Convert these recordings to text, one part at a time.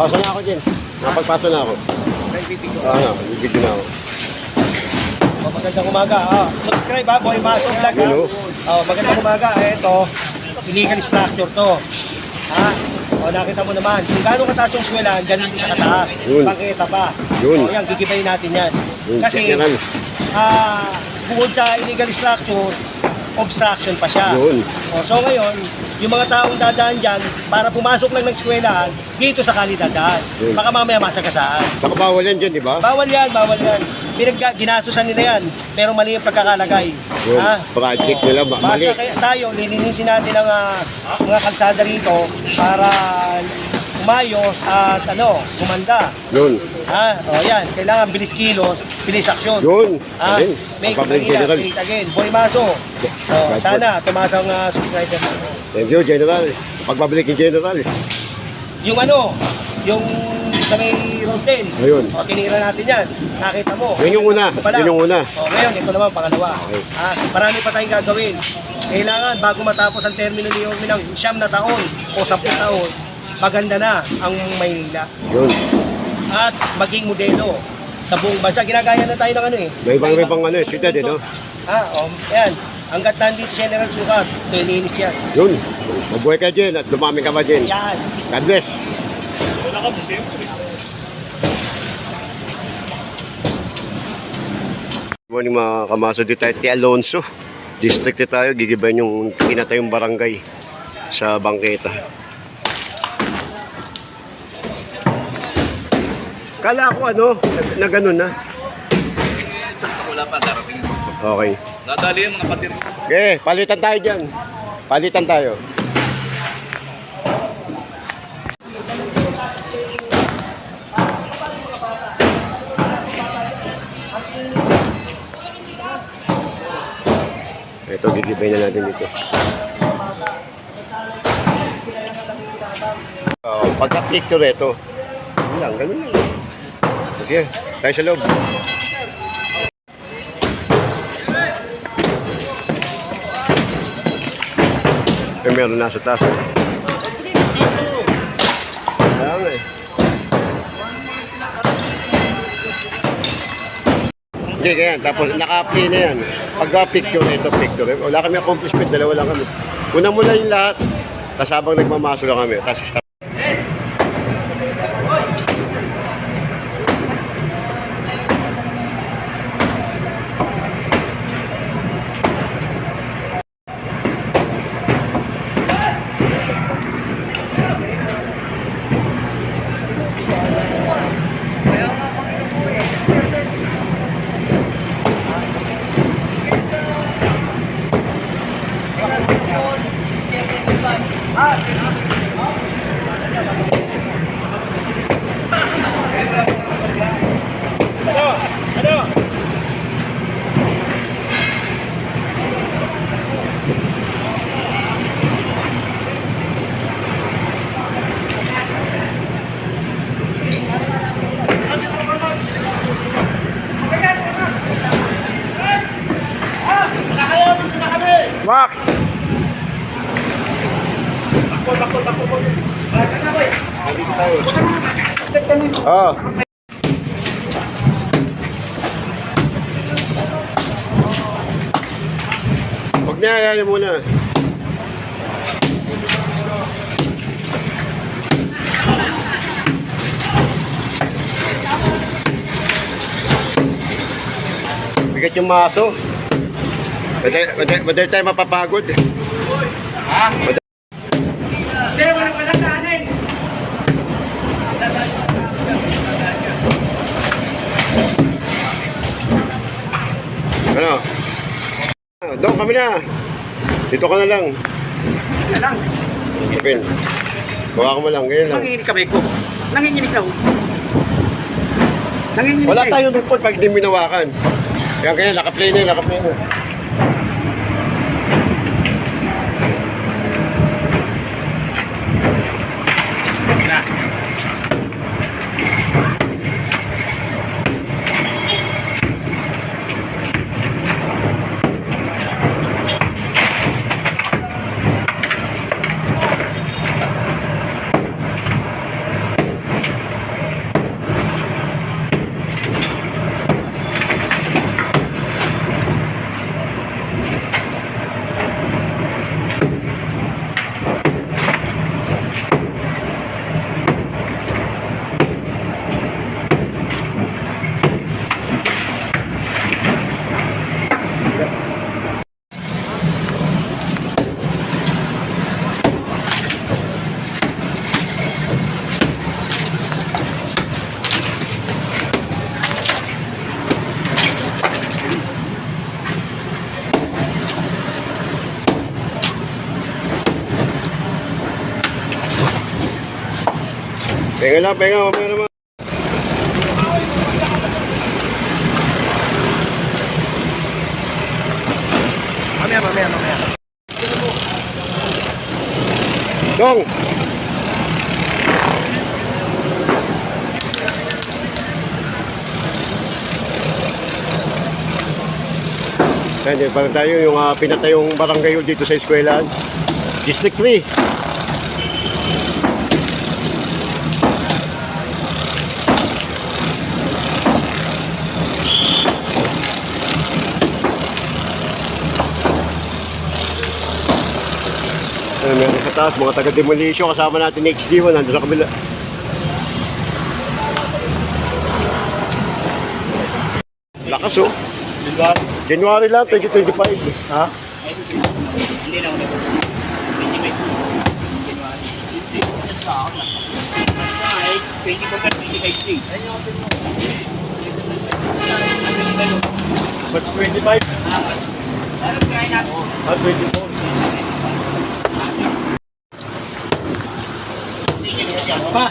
Pasok na ako din. Napagpasok na ako. May bibig ko. Ah, ano, bibigyan na ako. Oh, magandang umaga. Ah, subscribe ha, Boy Baso Vlog ha. Yun, oh. Oh, magandang umaga. Ito, illegal structure to. Ha? O, nakita mo naman. Kung gaano kataas yung eskwelahan, ganun din sa kataas. Yun. Pangkita pa. Yun. O, yan, gigibayin natin yan. Yung Kasi, general. ah, bukod sa illegal structure, obstruction pa siya. Yun. O, so ngayon, yung mga taong dadaan dyan, para pumasok lang ng eskwelahan, dito sa kalidadaan. Yun. Baka mamaya masagasaan. Saka bawal yan dyan, di ba? Bawal yan, bawal yan. Pinag ginastusan nila yan, pero mali yung pagkakalagay. Yun. Ha? Project nila, ma- mali. Basta kaya tayo, lilinisin natin ang ah, mga kalsada rito para umayos at ano, gumanda. Yun. Ha? O yan, kailangan bilis kilos, bilis aksyon. Yun. Ha? Ayun. Make Ang public Manila general. great again. Boy Maso. O, sana tumaas ang ah, subscriber mo. Thank you, General. Pagbabalik ni General. Yung ano, yung sa may road din. Ayun. O, tinira natin yan. Nakita mo. Yun yung una. Ito pa lang. Yun yung una. O, ngayon, ito naman, pangalawa. Okay. Ah, marami pa tayong gagawin. Kailangan, bago matapos ang termino ni Yorme ng siyam na taon o sampung taon, maganda na ang Maynila. Yun. At maging modelo sa buong bansa. Ginagaya na tayo ng ano eh. May ibang, may ibang ano, syudad, eh, no? Ah, o, yan. Hanggat nandito General Sukat, nilinis yan. Yun. Mabuhay ka dyan at dumami ka pa dyan. Yan. God bless. Morning mga kamaso dito tayo. Alonso. District tayo, gigibayan yung kinatayong barangay sa bangketa. Kala ko ano, na, na ganun na. Wala pa, darating. Okay. Nadali yung mga patir. Okay, palitan tayo dyan. Palitan tayo. Ito, gigibay na natin dito. Oh, pagka-picture ito. Lang, ganun lang. Sige, tayo sa loob. Eh, meron nasa taas. eh. Kaya nga eh. Hindi, ganyan. Tapos naka-play na yan. Pagka-picture ito, picture. Wala kami accomplishment, dalawa lang kami. Una muna yung lahat. Tapos habang nagmamaso kami. Tapos Ano? Ano? Oh. Huwag niya, ayaw muna. Bigat yung maso. Madali, tayo mapapagod. Ha? Hindi, walang walang kanin! Ano? Kami na. Dito ka na lang. Wala lang. Pin. Bawa ko mo lang, ganyan lang. Nanginginig kamay ko. Nanginginig na. oh. Nanginginig Wala na tayong report pag di minawakan. Yan kaya, naka-play na, naka-play na. Penga lang, penga, mamaya naman. Mamaya, mamaya, mamaya. Dong! Ayan, parang tayo yung uh, pinatayong barangay dito sa eskwelahan. District 3. Ayan, meron sa taas, mga taga-demolition, kasama natin ni XD1, nandun sa kabila. Lakas oh. January lang, 2025. Ha? But 25? Ah, 24. Pa!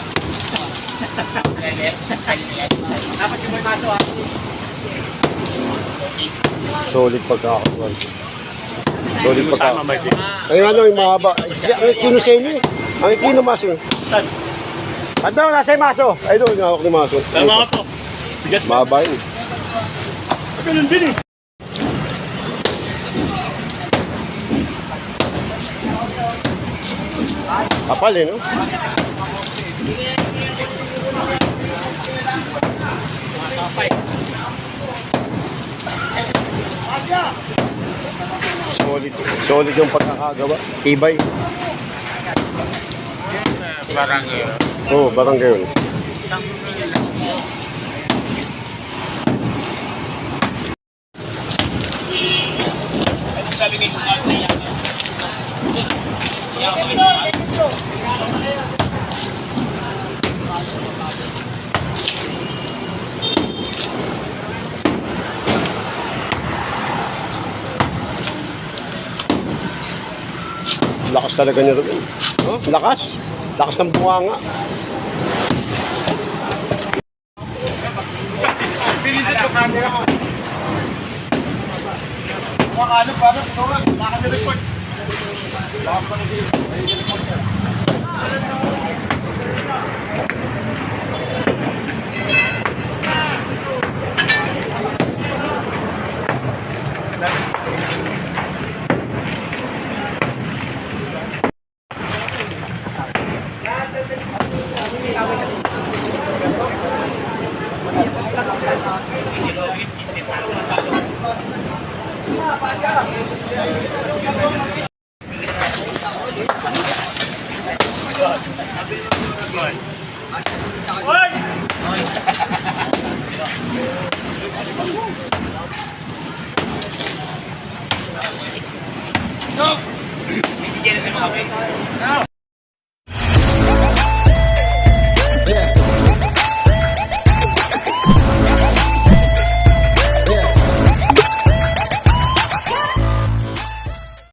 Tapos yung may maso ah. Solid pagkakakuan. Solid pagkakakuan. Ay ano, yung mahaba. Ang ikino sa inyo eh. Ang ikino maso. Ano, nasa yung maso? Ay doon, yung hawak ni maso. Tama ko to. Mahaba yun. Ganun din eh. Kapal eh, no? Solid. Solid yung pagkakagawa. Tibay. barangay. Oo, oh, barangay yun. Lakas talaga niya rin. Huh? Lakas. Lakas ng buwanga. Pinilit yung camera ko. Mga ano, parang tulungan. Lakas na record. Lakas na record. Go! Sige, sige, sige.